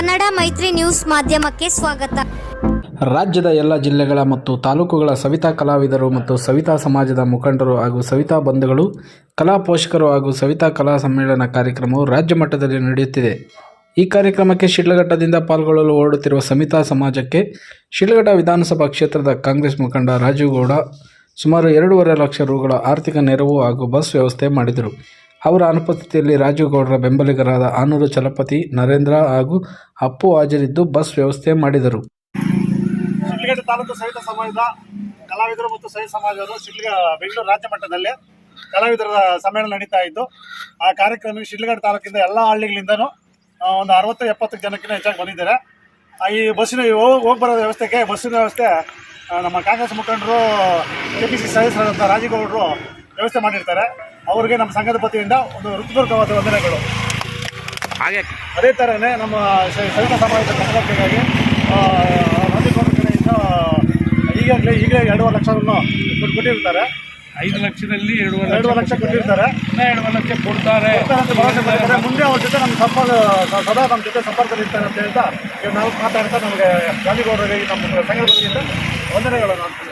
ಕನ್ನಡ ಮೈತ್ರಿ ನ್ಯೂಸ್ ಮಾಧ್ಯಮಕ್ಕೆ ಸ್ವಾಗತ. ರಾಜ್ಯದ ಎಲ್ಲ ಜಿಲ್ಲೆಗಳ ಮತ್ತು ತಾಲೂಕುಗಳ ಸವಿತಾ ಕಲಾವಿದರು ಮತ್ತು ಸವಿತಾ ಸಮಾಜದ ಮುಖಂಡರು ಹಾಗೂ ಸವಿತಾ ಬಂಧುಗಳು, ಕಲಾ ಪೋಷಕರು ಹಾಗೂ ಸವಿತಾ ಕಲಾ ಸಮ್ಮೇಳನ ಕಾರ್ಯಕ್ರಮವು ರಾಜ್ಯ ಮಟ್ಟದಲ್ಲಿ ನಡೆಯುತ್ತಿದೆ. ಈ ಕಾರ್ಯಕ್ರಮಕ್ಕೆ ಶಿಡ್ಲಘಟ್ಟದಿಂದ ಪಾಲ್ಗೊಳ್ಳಲು ಓಡುತ್ತಿರುವ ಸಮಿತಾ ಸಮಾಜಕ್ಕೆ ಶಿಡ್ಲಘಟ್ಟ ವಿಧಾನಸಭಾ ಕ್ಷೇತ್ರದ ಕಾಂಗ್ರೆಸ್ ಮುಖಂಡ ರಾಜೀವ್ ಗೌಡ ಸುಮಾರು ಎರಡೂವರೆ ಲಕ್ಷ ರುಗಳ ಆರ್ಥಿಕ ನೆರವು ಹಾಗೂ ಬಸ್ ವ್ಯವಸ್ಥೆ ಮಾಡಿದರು. ಅವರ ಅನುಪಸ್ಥಿತಿಯಲ್ಲಿ ರಾಜೇಗೌಡರ ಗೌಡರ ಬೆಂಬಲಿಗರಾದ ಆನೂರು ಚಲಪತಿ, ನರೇಂದ್ರ ಹಾಗೂ ಅಪ್ಪು ಹಾಜರಿದ್ದು ಬಸ್ ವ್ಯವಸ್ಥೆ ಮಾಡಿದರು. ಶಿಡ್ಲಘಟ್ಟ ತಾಲೂಕು ಸಹಿತ ಸಮಾಜದ ಕಲಾವಿದರು ಮತ್ತು ಸಹಿತ ಸಮಾಜದವರು ಶಿಡ್ಲಘ ಬೆಂಗಳೂರು ರಾಜ್ಯ ಮಟ್ಟದಲ್ಲಿ ಕಲಾವಿದರ ಸಮ್ಮೇಳನ ನಡೀತಾ ಇದ್ದು, ಆ ಕಾರ್ಯಕ್ರಮಕ್ಕೆ ಶಿಡ್ಲಘಟ್ಟ ತಾಲೂಕಿಂದ ಎಲ್ಲ ಹಳ್ಳಿಗಳಿಂದನೂ ಒಂದು ಅರವತ್ತು ಎಪ್ಪತ್ತು ಜನಕ್ಕಿಂತ ಹೆಚ್ಚಾಗಿ ಬಂದಿದ್ದಾರೆ. ಈ ಬಸ್ಸಿನ ಹೋಗಿ ಬರೋ ವ್ಯವಸ್ಥೆಗೆ, ಬಸ್ಸಿನ ವ್ಯವಸ್ಥೆ ನಮ್ಮ ಕಾಂಗ್ರೆಸ್ ಮುಖಂಡರು ಕೆ ಪಿ ಸಿ ಸದಸ್ಯರಾದಂಥ ರಾಜೇಗೌಡರು ವ್ಯವಸ್ಥೆ ಮಾಡಿರ್ತಾರೆ. ಅವರಿಗೆ ನಮ್ಮ ಸಂಘದ ಪತಿಯಿಂದ ಒಂದು ಹೃತ್ಪೂರ್ವಕವಾದ ವಂದನೆಗಳು. ಹಾಗೆ. ಅದೇ ಥರನೇ ನಮ್ಮ ಸವಿತಾ ಸಮಾಜದ ಕನ್ನಡಕ್ಕಾಗಿ ನಂದಿಕೋಟ ಕಡೆಯಿಂದ ಈಗಾಗಲೇ ಈಗಲೇ ಎರಡೂವರೆ ಲಕ್ಷವನ್ನು ಕೊಟ್ಟು- ಕೊಟ್ಟಿರ್ತಾರೆ. ಐದು ಲಕ್ಷದಲ್ಲಿ ಎರಡೂವರೆ ಎರಡೂವರೆ ಲಕ್ಷ ಕೊಟ್ಟಿರ್ತಾರೆ. ಇನ್ನ ಎರಡೂವರೆ ಲಕ್ಷ ಕೊಡ್ತಾರೆ. ಅಂತ ಭರವಸೆ. ಮುಂದೆ ಅವ್ರ ಜೊತೆ ನಮ್ಮ ಸಂಪರ್ಕ ಸದಾ ನಮ್ಮ ಜೊತೆ ಸಂಪರ್ಕದಲ್ಲಿ ಇರ್ತಾರೆ ಅಂತ ಹೇಳ್ತಾ ಇವ್ರು ನಾವು ಮಾತಾಡ್ತಾ ನಮಗೆ ಗಾಂಧಿಗೌಡರಿಗೆ ನಮ್ಮ ಸಂಘದ ವತಿಯಿಂದ ವಂದನೆಗಳನ್ನು